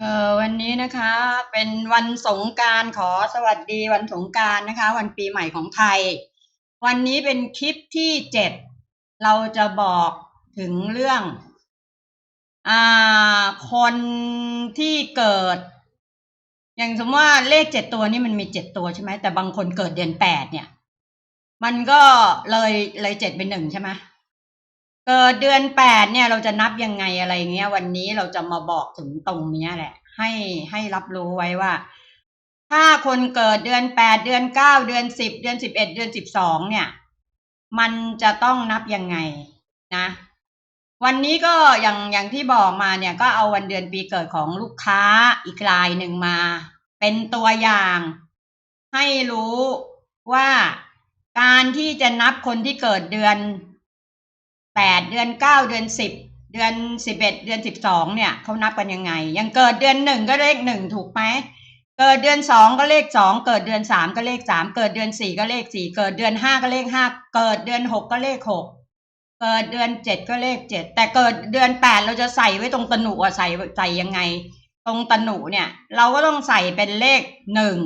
เออวันนี้นะคะเป็นวันสงการขอสวัสดีวันสงการนะคะ วันปีใหม่ของไทย วันนี้เป็นคลิปที่เจ็ดเราจะบอกถึงเรื่องอ่าคนที่เกิด อย่างสมมติว่าเลขเจ็ดตัวนี่มันมีเจ็ดตัวใช่ไหมแต่บางคนเกิดเดือนแปดเนี่ย มันก็เลยเลยเจ็ดเป็นหนึ่งใช่ไหม เกิดเดือนแปดเนี่ยเราจะนับยังไงอะไรเงี้ย วันนี้เราจะมาบอกถึงตรงเนี้ยแหละ ให้ให้รับรู้ไว้ว่า ถ้าคนเกิดเดือนแปดเดือนเก้าเดือนสิบเดือนสิบเอ็ดเดือนสิบสองเนี่ย มันจะต้องนับยังไงนะ วันนี้ก็อย่างอย่างที่บอกมาเนี่ย ก็เอาวันเดือนปีเกิดของลูกค้าอีกรายหนึ่งมา เป็นตัวอย่าง ให้รู้ว่าการที่จะนับคนที่เกิดเดือน แปดเดือนเก้าเดือนสิบเดือนสิบเอ็ดเดือนสิบสองเนี่ยเขานับกันยังไง ยังเกิดเดือนหนึ่งก็เลขหนึ่งถูกไหมเกิดเดือนสองก็เลขสองเกิดเดือนสามก็เลขสามเกิดเดือนสี่ก็เลขสี่เกิดเดือนห้าก็เลขห้าเกิดเดือนหกก็เลขหกเกิดเดือนเจ็ดก็เลขเจ็ดแต่เกิดเดือนแปดเราจะใส่ไว้ตรงตะหนุอะใส่ใส่ยังไง ตรงตะหนุเนี่ย เราก็ต้องใส่เป็นเลขหนึ่ง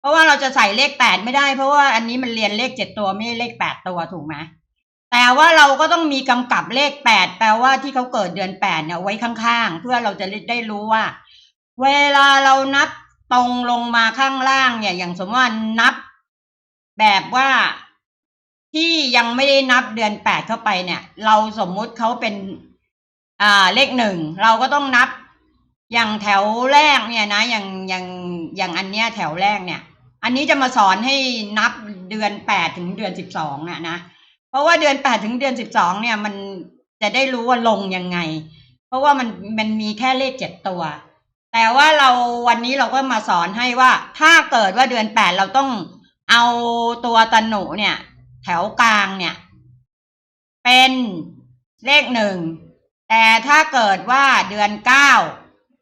เพราะว่าเราจะใส่เลขแปดไม่ได้ เพราะว่าอันนี้มันเรียนเลขเจ็ดตัวไม่เลขแปดตัวถูกไหม แต่ว่าเราก็ต้องมีกำกับเลขแปดแปลว่าที่เขาเกิดเดือนแปดเนี่ยไว้ข้างๆ เพื่อเราจะได้รู้ว่า เวลาเรานับตรงลงมาข้างล่างเนี่ย อย่างสมมติว่านับ แบบว่าที่ยังไม่ได้นับเดือนแปดเข้าไปเนี่ย เราสมมุติเขาเป็น อ่าเลขหนึ่งเราก็ต้องนับ อย่างแถวแรกเนี่ยนะอย่างอย่างอย่างอันเนี้ยแถวแรกเนี่ย อันนี้จะมาสอนให้นับเดือนแปดถึงเดือนสิบสองอะนะ เพราะว่าเดือนแปดถึงเดือนสิบสองเนี่ย มันจะได้รู้ว่าลงยังไง เพราะว่ามันมันมีแค่เลขเจ็ดตัว แต่ว่าเราวันนี้เราก็มาสอนให้ว่า ถ้าเกิดว่าเดือนแปดเราต้องเอาตัวตะหนุเนี่ย แถวกลางเนี่ย เป็นเลขหนึ่งแต่ถ้าเกิดว่าเดือนเก้า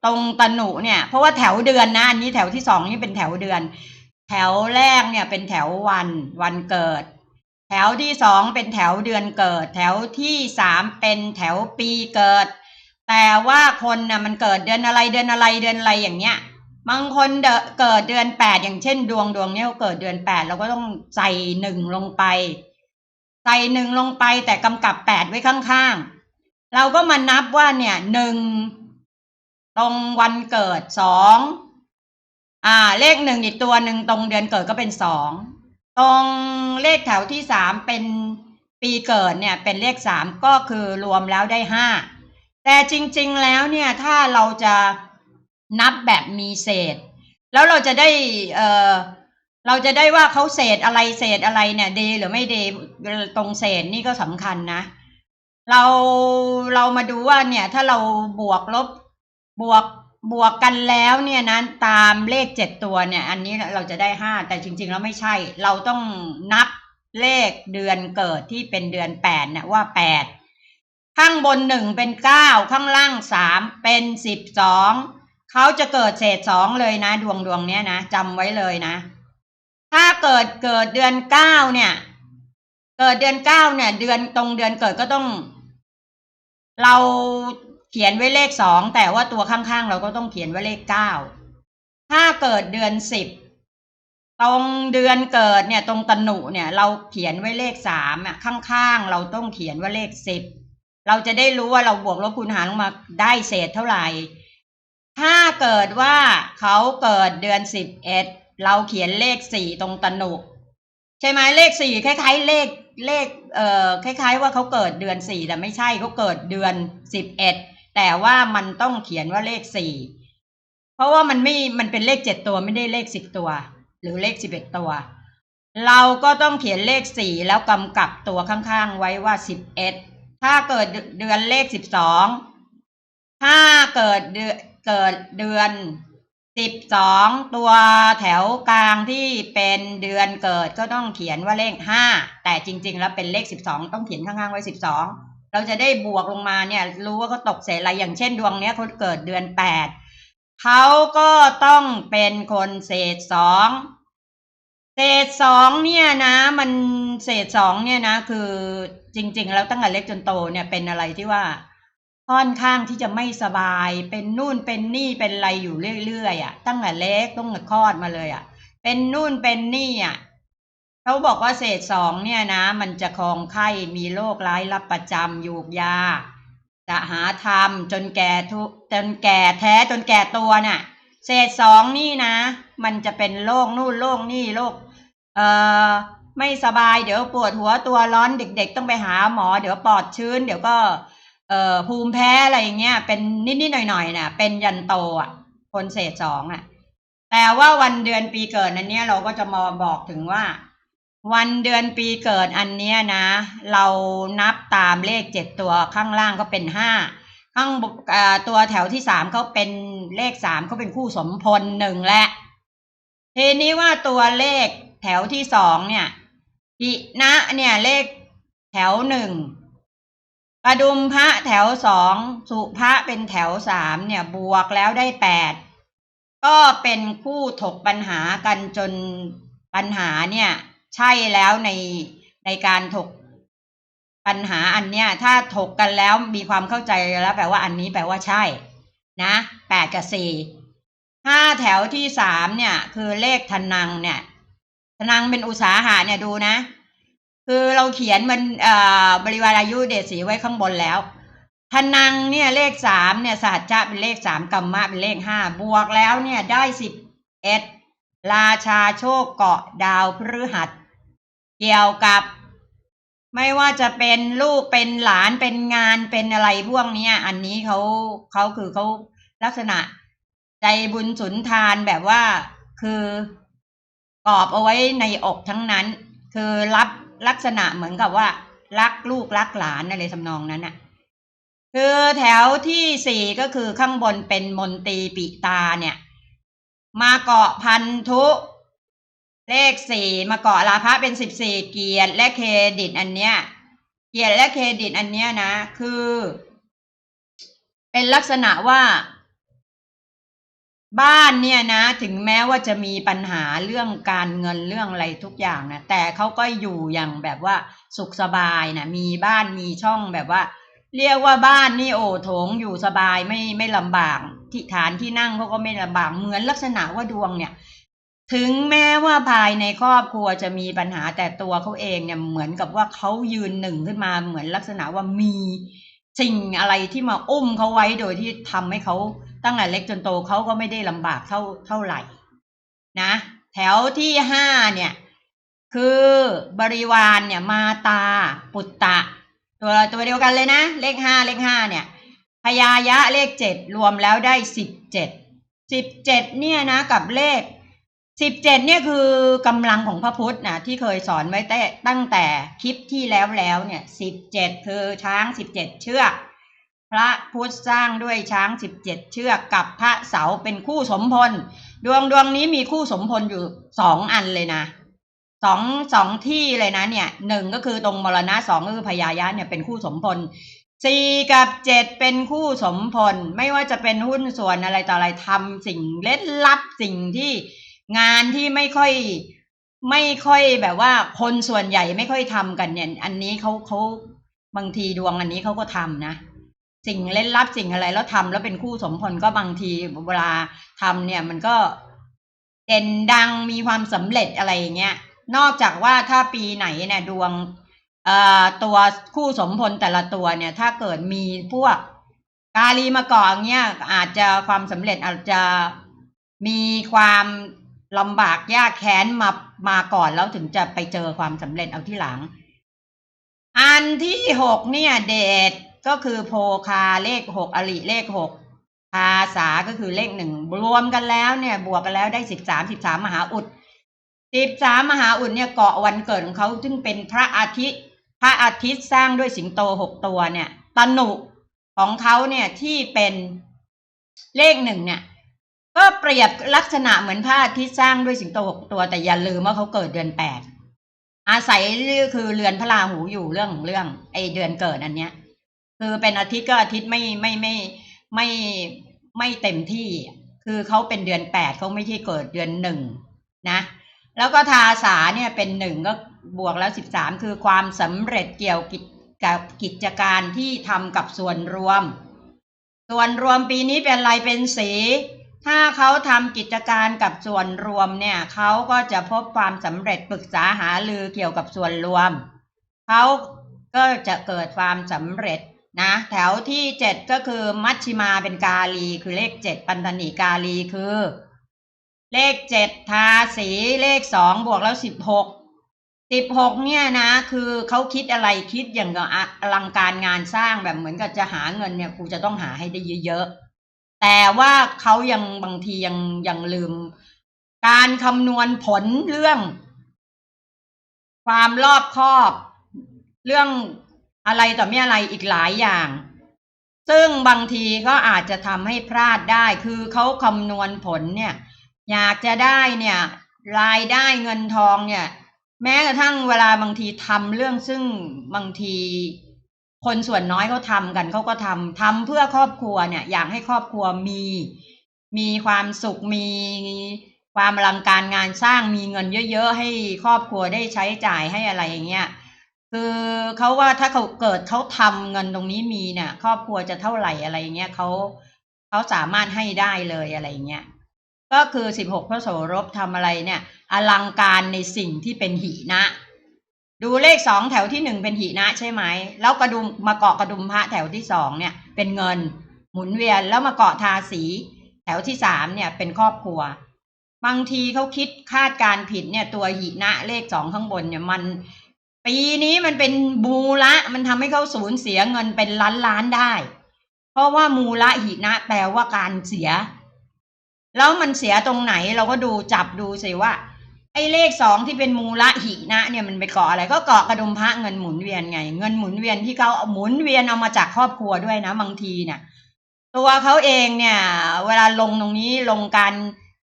ตรงตะหนุเนี่ย เพราะว่าแถวเดือนนะอันนี้แถวที่สองนี่เป็นแถวเดือน แถวแรกเนี่ยเป็นแถววันวันเกิด แถวที่สองเป็นแถวเดือนเกิด แถวที่สามเป็นแถวปีเกิด แต่ว่าคนน่ะมันเกิดเดือนอะไรเดือนอะไรเดือนอะไรอย่างเงี้ยบางคนเดเกิดเดือนแปดอย่างเช่น ดวงดวงเนี้ยเขาเกิดเดือนแปดเราก็ต้องใส่หนึ่งลงไป ใส่หนึ่งลงไปแต่กำกับแปดไว้ข้างๆ เราก็มานับว่าเนี่ยหนึ่งตรงวันเกิดสองอ่า เลขหนึ่งอีกตัวหนึ่งตรงเดือนเกิดก็เป็นสอง ตรงเลขแถวที่สามเป็นปีเกิดเนี่ยเป็นเลขสามก็คือรวมแล้วได้ห้าแต่จริงๆแล้วเนี่ยถ้าเราจะนับแบบมีเศษ แล้วเราจะได้เออเราจะได้ว่าเขาเศษอะไรเศษอะไรเนี่ยเดหรือไม่เดตรงเศษนี่ก็สำคัญนะ เราเรามาดูว่าเนี่ยถ้าเราบวกลบบวก บวกกันแล้วเนี่ยนะตามเลขเจ็ดตัวเนี่ย อันนี้เราจะได้ห้าแต่จริง ๆ แล้วไม่ใช่ เราต้องนับเลขเดือนเกิดที่เป็นเดือนแปดเนี่ยว่าแปดข้างบนหนึ่งเป็นเก้าข้างล่างสามเป็นสิบสองเขาจะเกิดเศษสองเลยนะ ดวงดวงเนี้ยนะจำไว้เลยนะ ถ้าเกิดเกิดเดือนเก้าเนี่ย เกิดเดือนเก้าเนี่ย เดือนตรงเดือนเกิดก็ต้อง เรา เขียนไว้เลขสองแต่ว่าตัวข้างๆ เราก็ต้องเขียนไว้เลขเก้าถ้าเกิดเดือนสิบตรงเดือนเกิดเนี่ยตรงตะหนุเนี่ย เราเขียนไว้เลขสามอะข้างๆ เราต้องเขียนว่าเลขสิบเราจะได้รู้ว่าเราบวกลบคูณหารลงมาได้เศษเท่าไหร่ ถ้าเกิดว่าเขาเกิดเดือนสิบเอ็ดเราเขียนเลขสี่ตรงตะหนุใช่ไหมเลขสี่คล้ายๆ เลขเลขเอ่อคล้าย ๆ ว่าเขาเกิดเดือนสี่แต่ไม่ใช่เขาเกิดเดือนสิบเอ็ด แต่ว่ามันต้องเขียนว่าเลขสี่เพราะว่ามันไม่มันเป็นเลขเจ็ดตัวไม่ได้เลขสิบตัว หรือเลขสิบเอ็ดตัว เราก็ต้องเขียนเลขสี่แล้วกำกับตัวข้างๆไว้ว่าสิบเอ็ดถ้าเกิดเดือนเลขสิบสองถ้าเกิดเดือนเกิดเดือนสิบสองตัวแถวกลางที่เป็นเดือนเกิดก็ต้องเขียนว่าเลขห้าแต่จริง ๆ แล้วเป็นเลขสิบสองต้องเขียนข้างๆไว้สิบสอง เราจะได้บวกลงมาเนี่ย รู้ว่าเขาตกเศษอะไรอย่างเช่นดวงเนี้ยเขาเกิดเดือนแปดเขาก็ต้องเป็นคนเศษสองเศษสองเนี่ยนะ มันเศษสองเนี่ยนะ คือจริง ๆ แล้วตั้งแต่เล็กจนโตเนี่ยเป็นอะไรที่ว่าค่อนข้างที่จะไม่สบายเป็นนู่นเป็นนี่เป็นอะไรอยู่เรื่อยๆอะตั้งแต่เล็กตั้งแต่คลอดมาเลยอะ เป็นนู่นเป็นนี่อะ เขาบอกว่าเศษสองเนี่ยนะ มันจะคลองไข้มีโรคร้ายรับประจำอยูกยาจะหาทำจนแก่ทุจนแก่แท้จนแก่ตัวน่ะ เศษสองนี่นะ มันจะเป็นโรคนู่นโรคนี่โรคเอ่อไม่สบายเดี๋ยวปวดหัวตัวร้อนเด็ก ๆ ต้องไปหาหมอ เดี๋ยวปอดชื้น เดี๋ยวก็เอ่อภูมิแพ้อะไรอย่างเงี้ยเป็นนิดๆหน่อยๆน่ะ เป็นยันโตอะ คนเศษสองอะ แต่ว่าวันเดือนปีเกิดอันเนี้ยเราก็จะมาบอกถึงว่า วันเดือนปีเกิดอันเนี้ยนะ เรานับตามเลขเจ็ดตัวข้างล่างก็เป็นห้าข้างตัวแถวที่สามเขาเป็นเลขสามเขาเป็นคู่สมพลหนึ่งและทีนี้ว่าตัวเลขแถวที่สองเนี่ยอินะเนี่ยเลขแถวหนึ่งกระดุมพระแถวสองสุพระเป็นแถวสามเนี่ยบวกแล้วได้แปดก็เป็นคู่ถกปัญหากันจนปัญหาเนี่ย ใช่แล้วในในการถกปัญหาอันเนี้ย ถ้าถกกันแล้วมีความเข้าใจแล้วแปลว่าอันนี้แปลว่าใช่ นะแปดกับสี่ห้าแถวที่สามเนี่ย คือเลขทนังเนี่ยทนังเป็นอุตสาหะเนี่ยดูนะ คือเราเขียนมันอ่อบริวารอายุเดชสีไว้ข้างบนแล้วทนังเนี่ยเลขสามเนี่ยสัจจะเป็นเลขสามกรรมะเป็นเลขห้าบวกแล้วเนี่ยได้สิบเอ็ดราชาโชคเกาะดาวพฤหัส เกี่ยวกับ ไม่ว่าจะเป็นลูกเป็นหลานเป็นงานเป็นอะไรพวกนี้อันนี้เขาเขาคือเขาลักษณะใจบุญสุนทานแบบว่าคือกอบเอาไว้ในอกทั้งนั้น คือรับลักษณะเหมือนกับว่า รักลูกรักหลานอะไรทำนองนั้นน่ะคือแถวที่สี่ก็คือข้างบนเป็นมนตีปิตาเนี่ย มาเกาะพันธุ เลขสี่มาเกาะลาภะเป็นสิบสี่เกียรติและเครดิตอันเนี้ย เกียรติและเครดิตอันเนี้ยนะ คือ เป็นลักษณะว่า บ้านเนี่ยนะ ถึงแม้ว่าจะมีปัญหาเรื่องการเงินเรื่องอะไรทุกอย่างนะแต่เขาก็อยู่อย่างแบบว่า สุขสบายนะมีบ้านมีช่องแบบว่า เรียกว่าบ้านนี่โอ้โถงอยู่สบายไม่ไม่ลำบากที่ฐานที่นั่งเขาก็ไม่ลำบากเหมือนลักษณะว่าดวงเนี่ย ถึงแม้ว่าภายในครอบครัวจะมีปัญหาแต่ตัวเขาเองเนี่ยเหมือนกับว่าเขายืนหนึ่งขึ้นมาเหมือนลักษณะว่ามีสิ่งอะไรที่มาอุ้มเขาไว้โดยที่ทำให้เขาตั้งแต่เล็กจนโตเขาก็ไม่ได้ลำบากเท่าเท่าไหร่ นะ แถวที่ห้าเนี่ย คือบริวารเนี่ยมาตาปุตตะ ตัวตัวเดียวกันเลยนะ เลขห้าเลขห้าเนี่ยพยายะเลขเจ็ดรวมแล้วได้สิบเจ็ดสิบเจ็ดเนี่ยนะกับเลข สิบเจ็ดเนี่ยคือกำลังของพระพุทธนะที่เคยสอนไว้แต่ตั้งแต่คลิปที่แล้วแล้วเนี่ยสิบเจ็ดคือช้างสิบเจ็ดเชือก พระพุทธสร้างด้วยช้างสิบเจ็ดเชือกกับพระเสาเป็นคู่สมพล ดวงดวงนี้มีคู่สมพลอยู่สองอันเลยนะสองสองที่เลยนะเนี่ยหนึ่งก็คือตรงมรณะสองก็คือพญายะเนี่ยเป็นคู่สมพลสี่กับเจ็ดเป็นคู่สมพล ไม่ว่าจะเป็นหุ้นส่วนอะไรต่ออะไรทำสิ่งเล็ดลับสิ่งที่ งานที่ไม่ค่อยไม่ค่อยแบบว่าคนส่วนใหญ่ไม่ค่อยทำกันเนี่ย อันนี้เขาเขาบางทีดวงอันนี้เขาก็ทำนะ สิ่งเล่นลับสิ่งอะไรแล้วทำแล้วเป็นคู่สมพลก็บางทีเวลาทำเนี่ยมันก็เด่นดังมีความสำเร็จอะไรอย่างเงี้ย นอกจากว่าถ้าปีไหนเนี่ยดวงเอ่อตัวคู่สมพลแต่ละตัวเนี่ย ถ้าเกิดมีพวกกาลีมาก่อนเงี้ยอาจจะความสำเร็จอาจจะมีความ ลำบากยากแค้นมามาก่อนแล้วถึงจะไปเจอความสำเร็จเอาที่หลัง อันที่หกเนี่ย เดชก็คือโพคาเลขหกอริเลขหกภาษาก็คือเลขหนึ่งรวมกันแล้วเนี่ย บวกกันแล้วได้สิบสามสิบสามมหาอุดสิบสามมหาอุดเนี่ยเกาะวันเกิดของเขาซึ่งเป็นพระอาทิตย์ พระอาทิตย์สร้างด้วยสิงโตหกตัวเนี่ยตนุของเขาเนี่ยที่เป็นเลขหนึ่งเนี่ย ก็เปรียบลักษณะเหมือนพระอาทิตย์สร้างด้วยสิงโตหกตัวแต่อย่าลืมว่าเขาเกิดเดือนแปดอาศัยคือเรือนพระราหูอยู่เรื่องของเรื่องไอเดือนเกิดอันเนี้ย คือเป็นอาทิตย์ก็อาทิตย์ไม่ไม่ไม่ไม่ไม่เต็มที่ คือเขาเป็นเดือนแปดเขาไม่ใช่เกิดเดือนหนึ่งนะ แล้วก็ทาสาเนี่ยเป็นหนึ่งก็บวกแล้วสิบสามคือความสำเร็จเกี่ยวกิจกับกิจการที่ทำกับส่วนรวม ส่วนรวมปีนี้เป็นอะไรเป็นสี ถ้าเขาทำกิจการกับส่วนรวมเนี่ยเขาก็จะพบความสำเร็จปรึกษาหารือเกี่ยวกับส่วนรวม เขาก็จะเกิดความสำเร็จนะแถวที่เจ็ดก็คือมัชชิมาเป็นกาลี คือเลขเจ็ดปันธนิกาลีคือ เลขเจ็ดทาสีเลขสองบวกแล้วสิบหกสิบหกเนี่ยนะคือเขาคิดอะไรคิดอย่างกับอลังการงานสร้างแบบเหมือนกับจะหาเงินเนี่ยกูจะต้องหาให้ได้เยอะๆ แต่ว่าเขายังบางทียังยังลืม การคำนวณผลเรื่อง ความรอบคอบ เรื่องอะไรต่อไม่อะไรอีกหลายอย่าง ซึ่งบางทีก็อาจจะทำให้พลาดได้ คือเขาคำนวณผลเนี่ย อยากจะได้เนี่ย รายได้เงินทองเนี่ย แม้กระทั่งเวลาบางทีทำเรื่องซึ่งบางที คนส่วนน้อยเขาทำกันเขาก็ทำทำเพื่อครอบครัวเนี่ย อยากให้ครอบครัวมี มีความสุขมีความอลังการงานสร้างมีเงินเยอะๆให้ครอบครัวได้ใช้จ่ายให้อะไรอย่างเงี้ยคือเขาว่าถ้าเขาเกิดเขาทำเงินตรงนี้มีเนี่ย ครอบครัวจะเท่าไหร่อะไรอย่างเงี้ยเขาเขาสามารถให้ได้เลยอะไรอย่างเงี้ยก็คือสิบหกพระโสรบทำอะไรเนี่ย อลังการในสิ่งที่เป็นหินะ ดูเลขสองแถวที่หนึ่งเป็นหินะใช่ไหม แล้วกระดุมมาเกาะกระดุมพระแถวที่สองเนี่ย เป็นเงินหมุนเวียนแล้วมาเกาะทาสี แถวที่สามเนี่ยเป็นครอบครัว บางทีเขาคิดคาดการผิดเนี่ยตัวหินะเลขสองข้างบนเนี่ยมัน ปีนี้มันเป็นมูละมันทำให้เขาสูญเสียเงินเป็นล้านล้านได้ เพราะว่ามูละหินะแปลว่าการเสีย แล้วมันเสียตรงไหนเราก็ดูจับดูสิว่า ไอ้เลขสองที่เป็นมูละหินะเนี่ยมันไปเกาะอะไรก็เกาะกระดุมพระเงินหมุนเวียนไง เงินหมุนเวียนที่เขาเอาหมุนเวียนเอามาจากครอบครัวด้วยนะบางทีเนี่ยตัวเขาเองเนี่ย เวลาลงตรงนี้ลงการ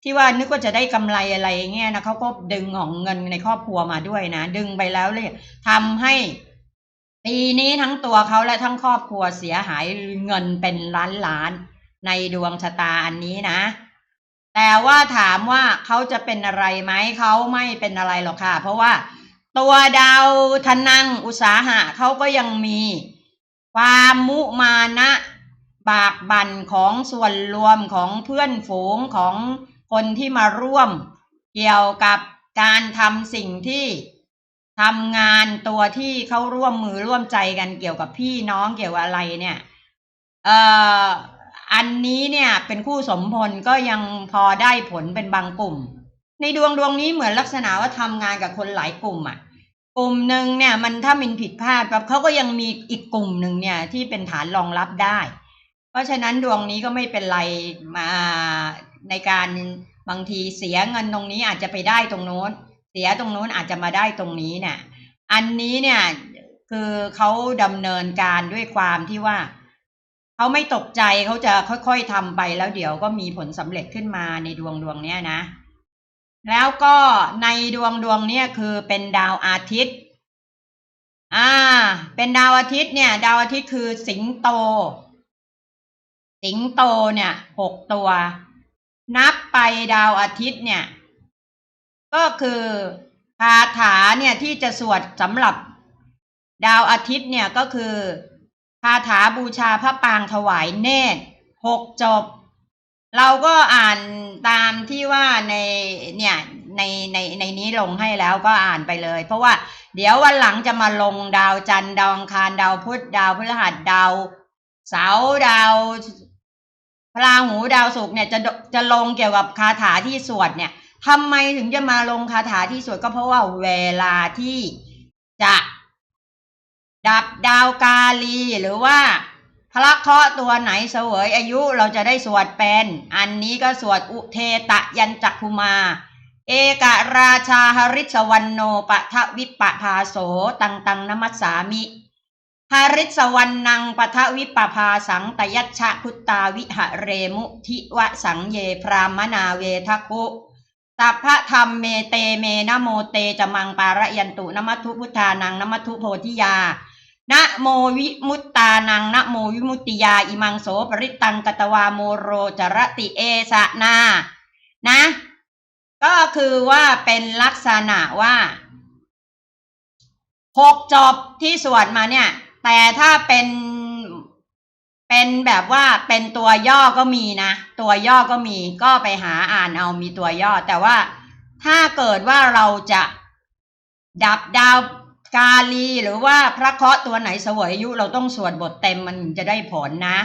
ที่ว่านึกว่าจะได้กำไรอะไรเงี้ยนะเขาก็ดึงของเงินในครอบครัวมาด้วยนะดึงไปแล้วเลยทำให้ปีนี้ทั้งตัวเขาและทั้งครอบครัวเสียหายเงินเป็นล้านล้านในดวงชะตาอันนี้นะ แต่ว่าถามว่าเขาจะเป็นอะไรไหมเขาไม่เป็นอะไรหรอกค่ะ เพราะว่าตัวดาวธนังอุตสาหะเขาก็ยังมีความมุมานะบากบั่นของส่วนรวมของเพื่อนฝูงของคนที่มาร่วม เกี่ยวกับการทำสิ่งที่ทำงานตัวที่เขาร่วมมือร่วมใจกันเกี่ยวกับพี่น้องเกี่ยวกับอะไรเนี่ย เอ่อ อันนี้เนี่ยเป็นคู่สมพลก็ยังพอได้ผลเป็นบางกลุ่ม ในดวงดวงนี้เหมือนลักษณะว่าทำงานกับคนหลายกลุ่มอะกลุ่มหนึ่งเนี่ยมันถ้ามันผิดพลาดแบบเขาก็ยังมีอีกกลุ่มหนึ่งเนี่ยที่เป็นฐานรองรับได้ เพราะฉะนั้นดวงนี้ก็ไม่เป็นไรมาในการบางทีเสียเงินตรงนี้อาจจะไปได้ตรงโน้น เสียตรงโน้นอาจจะมาได้ตรงนี้เนี่ยอันนี้เนี่ยคือเขาดำเนินการด้วยความที่ว่า เขาไม่ตกใจเขาจะค่อยๆทำไปแล้วเดี๋ยวก็มีผลสำเร็จขึ้นมาในดวงดวงเนี้ยนะ แล้วก็ในดวงดวงเนี้ยคือเป็นดาวอาทิตย์ อ่า เป็นดาวอาทิตย์เนี่ย ดาวอาทิตย์คือสิงโต สิงโตเนี่ยหกตัว นับไปดาวอาทิตย์เนี่ย ก็คือคาถาเนี่ยที่จะสวดสำหรับดาวอาทิตย์เนี่ยก็คือ คาถาบูชาพระปางถวายเนตรหกจบ เราก็อ่านตามที่ว่าในเนี่ยในในในนี้ลงให้แล้วก็อ่านไปเลย เพราะว่าเดี๋ยววันหลังจะมาลงดาวจันทร์ดาวอังคารดาวพุธดาวพฤหัสดาวเสาดาวพระราหูดาวศุกร์เนี่ยจะจะลงเกี่ยวกับคาถาที่สวดเนี่ยทำไมถึงจะมาลงคาถาที่สวดก็เพราะว่าเวลาที่จะ ดับดาวกาลีหรือว่าพระเคราะห์ตัวไหนเสวยอายุเราจะได้สวดเป็น อันนี้ก็สวดอุเทตะยันจักคุมา เอกราชาหริสวันโนปะทะวิปปะพาโสตังตังนมัสสามิหริสวันนังปะทะวิปปะพาสังตยัชะพุตตาวิหะเรมุทิวะสังเยพรามนาเวทะคุสัพพะธรรมเมเตเมนโมเตจมังปารยันตุนมัทุพุทธานังนมัทุโพธิยา นะโมวิมุตตานังนะโมวิมุตติยาอิมังโสปริตังกตวาโมโรจรติเอสะนา นะ ก็คือว่าเป็นลักษณะว่าหกจบที่สวดมาเนี่ย แต่ถ้าเป็นเป็นแบบว่าเป็นตัวย่อก็มีนะ ตัวย่อก็มี ก็ไปหาอ่านเอามีตัวย่อ แต่ว่าถ้าเกิดว่าเราจะดับดาว กาลีหรือว่าพระเคราะห์ตัวไหนเสวยอายุเราต้องสวดบทเต็มมันจะได้ผลนะ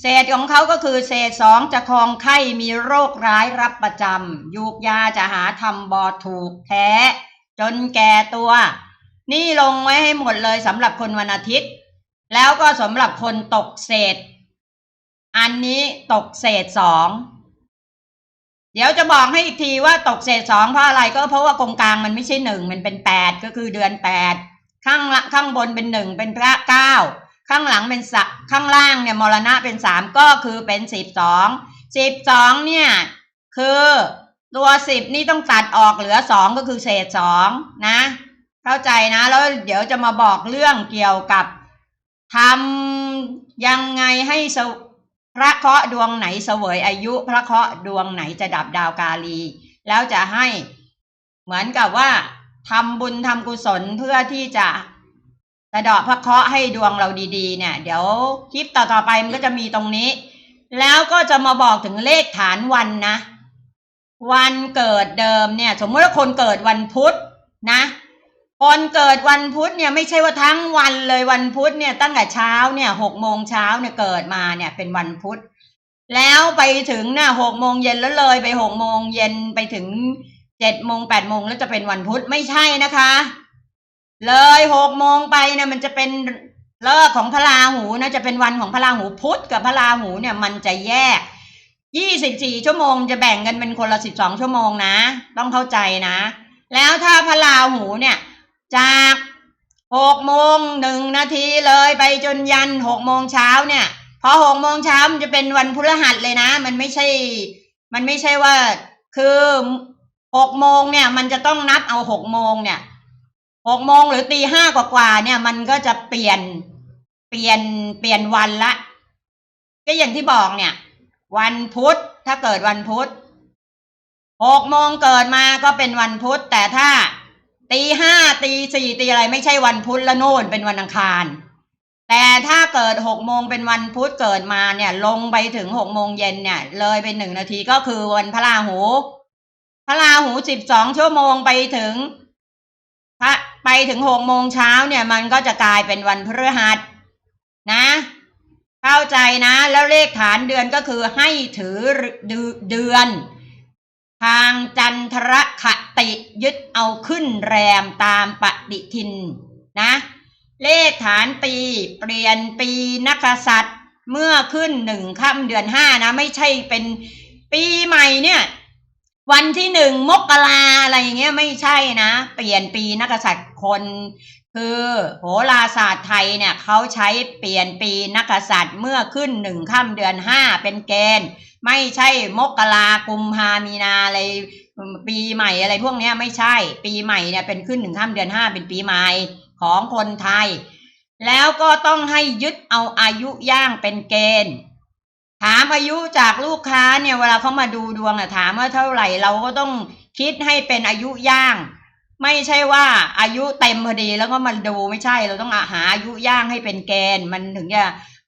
เศษของเขาก็คือเศษสองจะคลองไข้มีโรคร้ายรับประจำยูกยาจะหาทำบอถูกแท้จนแก่ตัว นี่ลงไว้ให้หมดเลยสำหรับคนวันอาทิตย์ แล้วก็สำหรับคนตกเศษ อันนี้ตกเศษสองเดี๋ยวจะบอกให้อีกทีว่าตกเศษสองเพราะอะไรก็เพราะว่ากงกลางมันไม่ใช่หนึ่งมันเป็นแปดก็คือเดือนแปด ข้างข้างบนเป็นหนึ่งเป็นพระเก้าข้างหลังเป็นสะข้างล่างเนี่ยมรณะเป็นสามก็คือเป็นสิบสองสิบสองเนี่ยคือตัวสิบนี่ต้องตัดออกเหลือสองก็คือเศษสองนะ เข้าใจนะ แล้วเดี๋ยวจะมาบอกเรื่องเกี่ยวกับทำยังไงให้พระเคราะห์ดวงไหนเสวยอายุ พระเคราะห์ดวงไหนจะดับดาวกาลี แล้วจะให้เหมือนกับว่า ทำบุญทำกุศลเพื่อที่จะสะดาะพระเคราะห์ให้ดวงเราดีๆ เนี่ย เดี๋ยวคลิปต่อๆไปมันก็จะมีตรงนี้ แล้วก็จะมาบอกถึงเลขฐานวันนะ วันเกิดเดิมเนี่ย สมมติว่าคนเกิดวันพุธนะคนเกิดวันพุธเนี่ยไม่ใช่ว่าทั้งวันเลยวันพุธเนี่ยตั้งแต่เช้าเนี่ยหกโมงเช้าเนี่ยเกิดมาเนี่ยเป็นวันพุธแล้วไปถึงน่ะหกโมงเย็นแล้วเลยไปหกโมงเย็นไปถึง เจ็ดโมงแปดโมงแล้วจะเป็นวันพุธไม่ใช่นะคะ เลยหกโมงไปเนี่ยมันจะเป็นเลิกของพระราหูนะจะเป็นวันของพระราหูพุธกับพระราหูเนี่ยมันจะแยกยี่สิบสี่ชั่วโมงจะแบ่งกันเป็นคนละสิบสองชั่วโมงนะ ต้องเข้าใจนะ แล้วถ้าพระราหูเนี่ยจากหกโมงหนึ่งนาทีเลยไปจนยันหกโมงเช้าเนี่ยพอหกโมงเช้ามันจะเป็นวันพฤหัสเลยนะ มันไม่ใช่ มันไม่ใช่ว่าคือ หกโมงเนี่ยมันจะต้องนับเอาหกโมงเนี่ยหกโมงหรือตีห้ากว่าๆเนี่ย มันก็จะเปลี่ยนเปลี่ยนเปลี่ยนวันละ ก็อย่างที่บอกเนี่ย วันพุธถ้าเกิดวันพุธหกโมงเกิดมาก็เป็นวันพุธแต่ถ้าตีห้าตีสี่ตีอะไรไม่ใช่วันพุธละโน่นเป็นวันอังคาร แต่ถ้าเกิดหกโมงเป็นวันพุธเกิดมาเนี่ย ลงไปถึงหกโมงเย็นเนี่ย เลยเป็นหนึ่งนาทีก็คือวันพระราหู พระราหูสิบสองชั่วโมงไปถึงพระไปถึงหกโมงเช้าเนี่ยมันก็จะกลายเป็นวันพฤหัสนะ เข้าใจนะ แล้วเลขฐานเดือนก็คือให้ถือเดือน ทางจันทรคติยึดเอาขึ้นแรมตามปฏิทินนะ เลขฐานปีเปลี่ยนปีนักษัตริย์เมื่อขึ้นหนึ่งค่ำเดือนห้านะ ไม่ใช่เป็นปีใหม่เนี่ย วันที่หนึ่งมกราอะไรอย่างเงี้ยไม่ใช่นะ เปลี่ยนปีนักษัตริย์คน คือโหราศาสตร์ไทยเนี่ยเขาใช้เปลี่ยนปีนักษัตริย์เมื่อขึ้นหนึ่งค่ำเดือนห้าเป็นเกณฑ์ ไม่ใช่มกรากุมภามีนาอะไรปีใหม่อะไรพวกเนี้ยไม่ใช่ปีใหม่เนี่ยเป็นขึ้นหนึ่งค่ำเดือนห้าเป็นปีใหม่ของคนไทย แล้วก็ต้องให้ยึดเอาอายุย่างเป็นเกณฑ์ ถามอายุจากลูกค้าเนี่ยเวลาเขามาดูดวงอะถามว่าเท่าไหร่เราก็ต้องคิดให้เป็นอายุย่าง ไม่ใช่ว่าอายุเต็มพอดีแล้วก็มาดูไม่ใช่ เราต้องหาอายุย่างให้เป็นเกณฑ์มันถึงจะ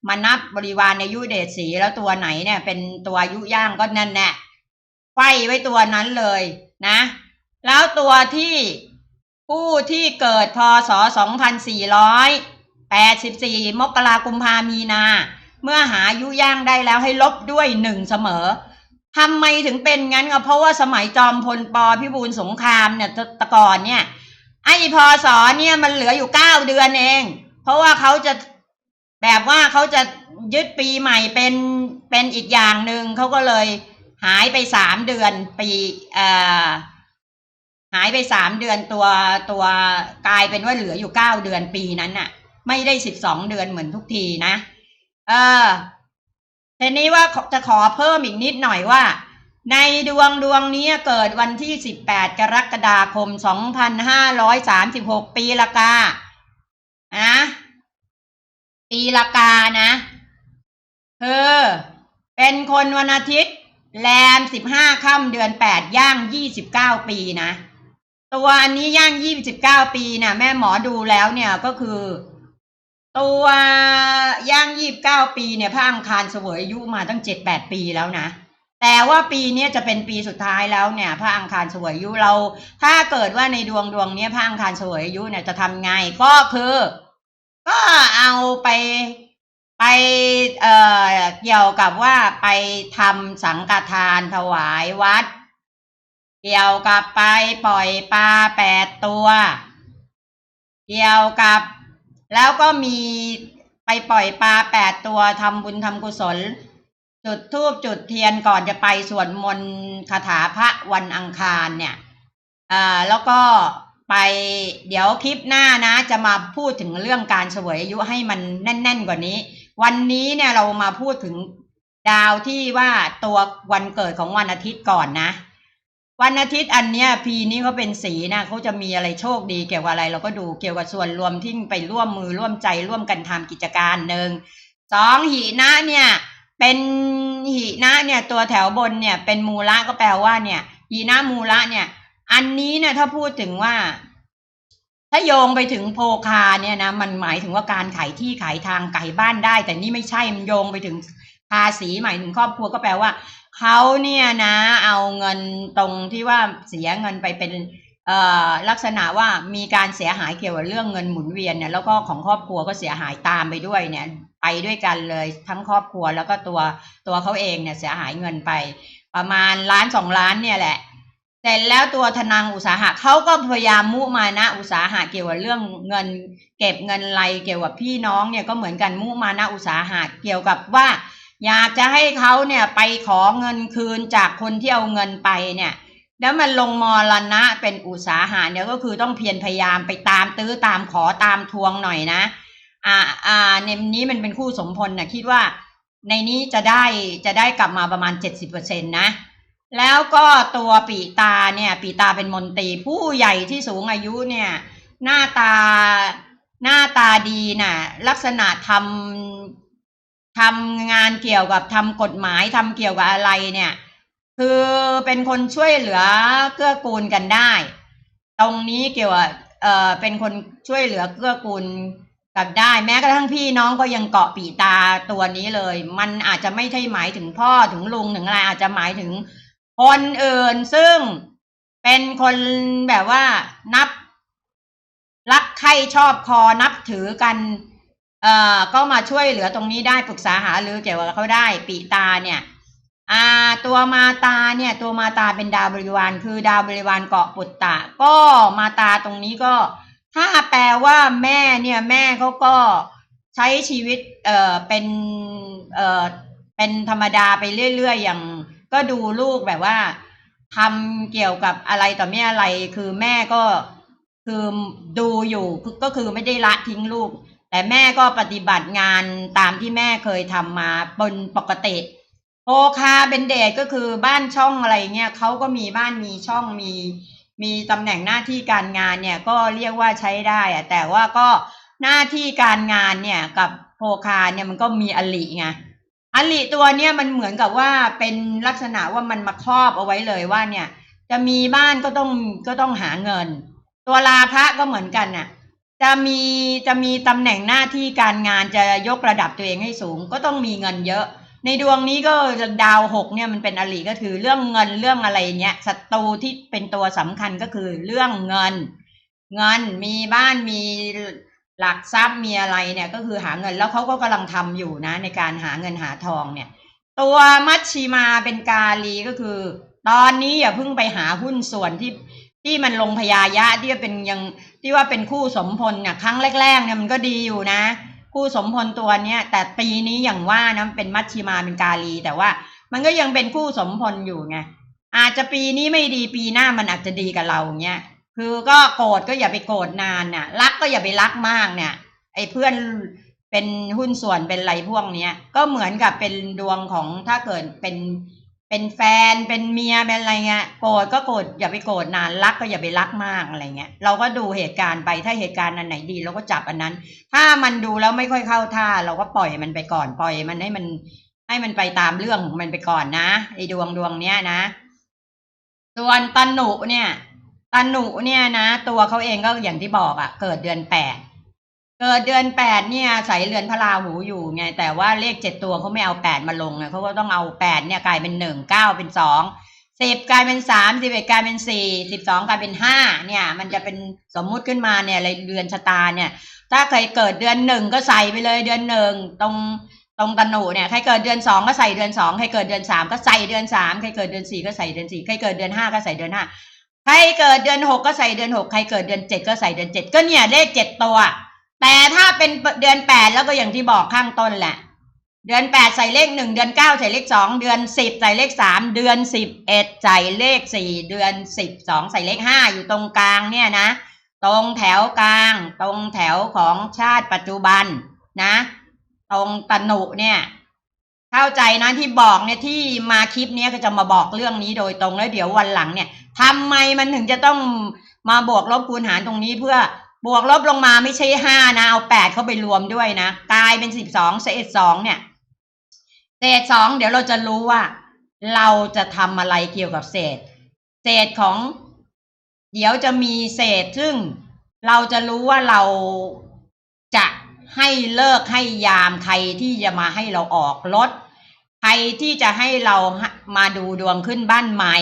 มานับบริวารในอายุเดชสีแล้วตัวไหนเนี่ย เป็นตัวอายุย่างก็นั่นแหละไฟไว้ตัวนั้นเลยนะ แล้วตัวที่ผู้ที่เกิดพศ 2484 มกราคมพามีนา เมื่อหายุย่างได้แล้วให้ลบด้วยหนึ่งเสมอทำไมถึงเป็นงั้นก็เพราะว่าสมัยจอมพลปพิบูลสงครามเนี่ยตะก่อนเนี่ยไอ้พศเนี่ยมันเหลืออยู่เก้าเดือนเอง เพราะว่าเขาจะแบบว่าเขาจะยึดปีใหม่เป็นเป็นอีกอย่างหนึ่งเขาก็เลยหายไปสามเดือนปีเอ่อหายไปสามเดือนตัวตัวกลายเป็นว่าเหลืออยู่เก้าเดือนปีนั้นน่ะ ไม่ได้สิบสองเดือนเหมือนทุกทีนะ เออทีนี้ว่าจะขอเพิ่มอีกนิดหน่อยว่า ในดวงดวงนี้เกิดวันที่สิบแปดกรกฎาคมสองพันห้าร้อยสามสิบหกปีละกานะปีละกานะคือเป็นคนวันอาทิตย์ แรมสิบห้าค่ำเดือนแปดย่างยี่สิบเก้าปีนะ ตัวอันนี้ย่างยี่สิบเก้าปีน่ะแม่หมอดูแล้วเนี่ยก็คือ ตัวย่างยี่บเก้าปีเนี่ยพระอังคารเสวยอายุมาตั้งเจ็ดแปดปีแล้วนะ แต่ว่าปีนี้จะเป็นปีสุดท้ายแล้วเนี่ยพระอังคารเสวยอายุเรา ถ้าเกิดว่าในดวงดวงเนี้ยพระอังคารเสวยอายุเนี่ยจะทำไงก็คือ ก็เอาไปไปเอ่อเกี่ยวกับว่าไปทำสังฆทานถวายวัด เกี่ยวกับไปปล่อยปลาแปดตัว เกี่ยวกับ แล้วก็มีไปปล่อยปลาแปดตัวทำบุญทำกุศล จุดธูปจุดเทียนก่อนจะไปสวดมนต์คาถาพระวันอังคารเนี่ยอ่าแล้วก็ไปเดี๋ยวคลิปหน้านะ จะมาพูดถึงเรื่องการเสวยอายุให้มันแน่น ๆ กว่านี้ วันนี้เนี่ยเรามาพูดถึงดาวที่ว่าตัววันเกิดของวันอาทิตย์ก่อนนะ วันอาทิตย์อันเนี้ยปีนี้เขาเป็นสีนะเขาจะมีอะไรโชคดีเกี่ยวกับอะไร เราก็ดูเกี่ยวกับส่วนรวมที่ไปร่วมมือร่วมใจร่วมกันทำกิจการหนึ่งสองหินะเนี่ยเป็นหินะเนี่ยตัวแถวบนเนี่ยเป็นมูละก็แปลว่าเนี่ยหินะมูละเนี่ย อันนี้เนี่ยถ้าพูดถึงว่า ถ้าโยงไปถึงโพคาเนี่ยนะมันหมายถึงว่าการขายที่ขายทางไก่บ้านได้ แต่นี่ไม่ใช่มันโยงไปถึงภาษีหมายถึงครอบครัวก็แปลว่า เขาเนี่ยนะ เอาเงินตรงที่ว่าเสียเงินไปเป็นลักษณะว่ามีการเสียหายเกี่ยวกับเรื่องเงินหมุนเวียนเนี่ยแล้วก็ของครอบครัวก็เสียหายตามไปด้วยเนี่ยไปด้วยกันเลยทั้งครอบครัวแล้วก็ตัวตัวเขาเองเนี่ยเสียหายเงินไป ประมาณล้านสองล้านเนี่ยแหละเสร็จแล้วตัวธนังอุตสาหะเขาก็พยายามมุมานะอุตสาหะเกี่ยวกับเรื่องเงิน เก็บเงินไรเกี่ยวกับพี่น้องเนี่ยก็เหมือนกันมุมานะอุตสาหะเกี่ยวกับว่า อยากจะให้เขาเนี่ยไปขอเงินคืนจากคนที่เอาเงินไปเนี่ย แล้วมันลงมรณะเป็นอุตสาหะเนี่ยก็คือต้องเพียรพยายามไปตามตื้อตามขอตามทวงหน่อยนะ อ่าอ่าในนี้มันเป็นคู่สมพลนะคิดว่าในนี้จะได้จะได้กลับมาประมาณเจ็ดสิบเปอร์เซ็นตนะ แล้วก็ตัวปีตาเนี่ย ปีตาเป็นมนตรีผู้ใหญ่ที่สูงอายุเนี่ย หน้าตาหน้าตาดีน่ะ ลักษณะทำ ทำงานเกี่ยวกับทำกฎหมายทำเกี่ยวกับอะไรเนี่ย คือเป็นคนช่วยเหลือเกื้อกูลกันได้ ตรงนี้เกี่ยวกับเอ่อเป็นคนช่วยเหลือเกื้อกูลกันได้ แม้กระทั่งพี่น้องก็ยังเกาะปีตาตัวนี้เลย มันอาจจะไม่ใช่หมายถึงพ่อถึงลุงถึงอะไรอาจจะหมายถึงคนอื่นซึ่งเป็นคนแบบว่านับรักใครชอบคอนับถือกัน เอ่อก็มาช่วยเหลือตรงนี้ได้ปรึกษาหารือเกี่ยวกับเขาได้ปีตาเนี่ยอ่าตัวมาตาเนี่ยตัวมาตาเป็นดาวบริวารคือดาวบริวารเกาะปุตตะ ก็มาตาตรงนี้ก็ ถ้าแปลว่าแม่เนี่ยแม่เขาก็ใช้ชีวิตเอ่อเป็นเอ่อเป็นธรรมดาไปเรื่อยๆอย่าง ก็ดูลูกแบบว่าทำเกี่ยวกับอะไรต่อไม่อะไรคือแม่ก็คือดูอยู่ก็คือไม่ได้ละทิ้งลูก แต่แม่ก็ปฏิบัติงานตามที่แม่เคยทำมาบนปกติโอคาเป็นเดชก็คือบ้านช่องอะไรเงี้ยเขาก็มีบ้านมีช่องมีมีตำแหน่งหน้าที่การงานเนี่ยก็เรียกว่าใช้ได้อะแต่ว่าก็หน้าที่การงานเนี่ยกับโพคาเนี่ยมันก็มีอลิไงอลิตัวเนี่ยมันเหมือนกับว่าเป็นลักษณะว่ามันมาครอบเอาไว้เลยว่าเนี่ย จะมีบ้านก็ต้องก็ต้องหาเงิน ตัวลาพระก็เหมือนกันน่ะ จะมีจะมีตำแหน่งหน้าที่การงานจะยกระดับตัวเองให้สูง ก็ต้องมีเงินเยอะ ในดวงนี้ก็ดาวหกเนี่ยมันเป็นอริก็คือเรื่องเงินเรื่องอะไรเนี้ยศัตรูที่เป็นตัวสำคัญก็คือเรื่องเงิน เงินมีบ้านมีหลักทรัพย์มีอะไรเนี่ยก็คือหาเงินแล้วเขาก็กำลังทำอยู่นะ ในการหาเงินหาทองเนี่ย ตัวมัชชิมาเป็นกาลีก็คือ ตอนนี้อย่าเพิ่งไปหาหุ้นส่วนที่ที่มันลงพยายะที่เป็นยัง ที่ว่าเป็นคู่สมพลเนี่ยครั้งแรกๆเนี่ยมันก็ดีอยู่นะ คู่สมพลตัวเนี้ยแต่ปีนี้อย่างว่านะเป็นมัชชิมาเป็นกาลี แต่ว่ามันก็ยังเป็นคู่สมพลอยู่ไงอาจจะปีนี้ไม่ดีปีหน้ามันอาจจะดีกับเราเนี้ยคือก็โกรธก็อย่าไปโกรธนานน่ะ รักก็อย่าไปรักมากเนี่ย ไอ้เพื่อนเป็นหุ้นส่วนเป็นอะไรพวกเนี้ย ก็เหมือนกับเป็นดวงของถ้าเกิดเป็น เป็นแฟนเป็นเมียเป็นอะไรเงี้ยโกรธก็โกรธอย่าไปโกรธนานรักก็อย่าไปรักมากอะไรเงี้ยเราก็ดูเหตุการณ์ไปถ้าเหตุการณ์อันไหนดีเราก็จับอันนั้น ถ้ามันดูแล้วไม่ค่อยเข้าท่า เราก็ปล่อยมันไปก่อนปล่อยมันให้มัน ให้มันไปตามเรื่องของมันไปก่อนนะไอ้ดวงดวงเนี้ยนะ ส่วนตันหนุเนี่ยตันุเนี่ยนะ ตัวเขาเองก็อย่างที่บอกอะ่ะ เกิดเดือนแปด เกิดเดือนแปดเนี่ยใส่เรือนพระราหูอยู่ไง แต่ว่าเลขเจ็ดตัวเขาไม่เอาแปดมาลงไงเขาก็ต้องเอาแปดเนี่ยกลายเป็นหนึ่งเก้าเป็นสองสิบกลายเป็นสามสิบเอ็ดกลายเป็นสี่สิบสองกลายเป็นห้าเนี่ย มันจะเป็นสมมุติขึ้นมาเนี่ยอะไรเรือนชะตาเนี่ย ถ้าใครเกิดเดือนหนึ่งก็ใส่ไปเลยเดือนหนึ่งตรงตรงตะหนูเนี่ยใครเกิดเดือนสองก็ใส่เดือนสองใครเกิดเดือนสามก็ใส่เดือนสามใครเกิดเดือนสี่ก็ใส่เดือนสี่ใครเกิดเดือนห้าก็ใส่เดือนห้าใครเกิดเดือนหกก็ใส่เดือนหกใครเกิดเดือนเจ็ดก็ใส่เดือนเจ็ดก็เนี่ยเลขเจ็ดตัว แต่ถ้าเป็นเดือนแปดแล้วก็อย่างที่บอกข้างต้นแหละ เดือนแปดใส่เลขหนึ่งเดือนเก้าใส่เลขสองเดือนสิบใส่เลขสามเดือนสิบเอ็ดใส่เลขสี่เดือนสิบสองใส่เลขห้าอยู่ตรงกลางเนี่ยนะ ตรงแถวกลาง ตรงแถวของชาติปัจจุบันนะ ตรงตะหนุเนี่ยเข้าใจนะที่บอกเนี่ยที่มาคลิปนี้ก็จะมาบอกเรื่องนี้โดยตรงแล้วเดี๋ยววันหลังเนี่ยทำไมมันถึงจะต้องมาบวกลบคูณหารตรงนี้เพื่อ บวกลบลงมาไม่ใช่ห้านะ เอาแปดเข้าไปรวมด้วยนะกลายเป็นสิบสองเศษสองเนี่ยเศษสองเดี๋ยวเราจะรู้ว่า เราจะทำอะไรเกี่ยวกับเศษ เศษของ เดี๋ยวจะมีเศษซึ่งเราจะรู้ว่าเราจะให้เลิกให้ยามใครที่จะมาให้เราออกรถใครที่จะให้เรามาดูดวงขึ้นบ้านใหม่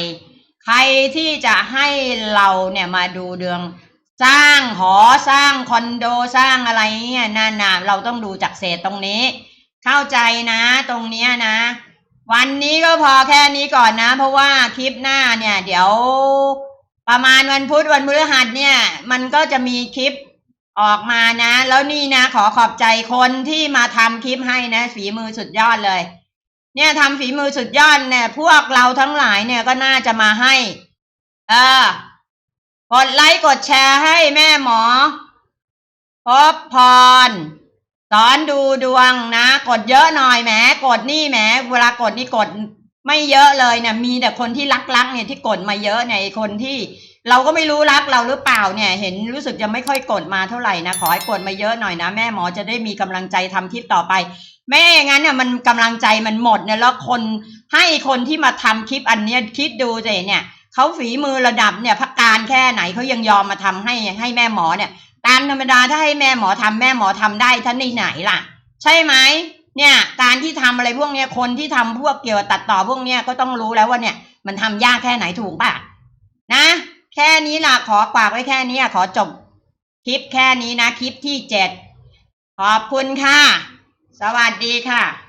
ใครที่จะให้เราเนี่ยมาดูดวง สร้างหอสร้างคอนโดสร้างอะไรเนี่ยนั่นนะเราต้องดูจากเศษตรงนี้ เข้าใจนะตรงเนี้ยนะ วันนี้ก็พอแค่นี้ก่อนนะ เพราะว่าคลิปหน้าเนี่ย เดี๋ยวประมาณวันพุธวันพฤหัสเนี่ย มันก็จะมีคลิปออกมานะ แล้วนี่นะ ขอขอบใจคนที่มาทำคลิปให้นะ ฝีมือสุดยอดเลย เนี่ยทำฝีมือสุดยอดเนี่ย พวกเราทั้งหลายเนี่ยก็น่าจะมาให้ เออ กดไลค์กดแชร์ให้แม่หมอ พบพร สอนดูดวงนะ กดเยอะหน่อยแหมกดนี่แหมเวลากดนี่กดไม่เยอะเลยเนี่ยมีแต่คนที่รักๆเนี่ยที่กดมาเยอะเนี่ยคนที่เราก็ไม่รู้รักเราหรือเปล่าเนี่ย เห็นรู้สึกจะไม่ค่อยกดมาเท่าไหร่นะขอให้กดมาเยอะหน่อยนะแม่หมอจะได้มีกำลังใจทำคลิปต่อไปแม่อย่างนั้นเนี่ยมันกำลังใจมันหมดเนี่ยแล้วคนให้คนที่มาทำคลิปอันเนี้ยคิดดูสิเนี่ย เขาฝีมือระดับเนี่ยพักการแค่ไหนเขายังยอมมาทำให้ให้แม่หมอเนี่ยตามธรรมดาถ้าให้แม่หมอทำแม่หมอทำได้ท่านในไหนล่ะ ใช่ไหมเนี่ยการที่ทำอะไรพวกเนี้ยคนที่ทำพวกเกี่ยวตัดต่อพวกเนี้ยก็ต้องรู้แล้วว่าเนี่ยมันทำยากแค่ไหนถูกป่ะนะ แค่นี้ล่ะขอกวากไว้แค่นี้ขอจบคลิปแค่นี้นะ คลิปที่เจ็ดขอบคุณค่ะ สวัสดีค่ะ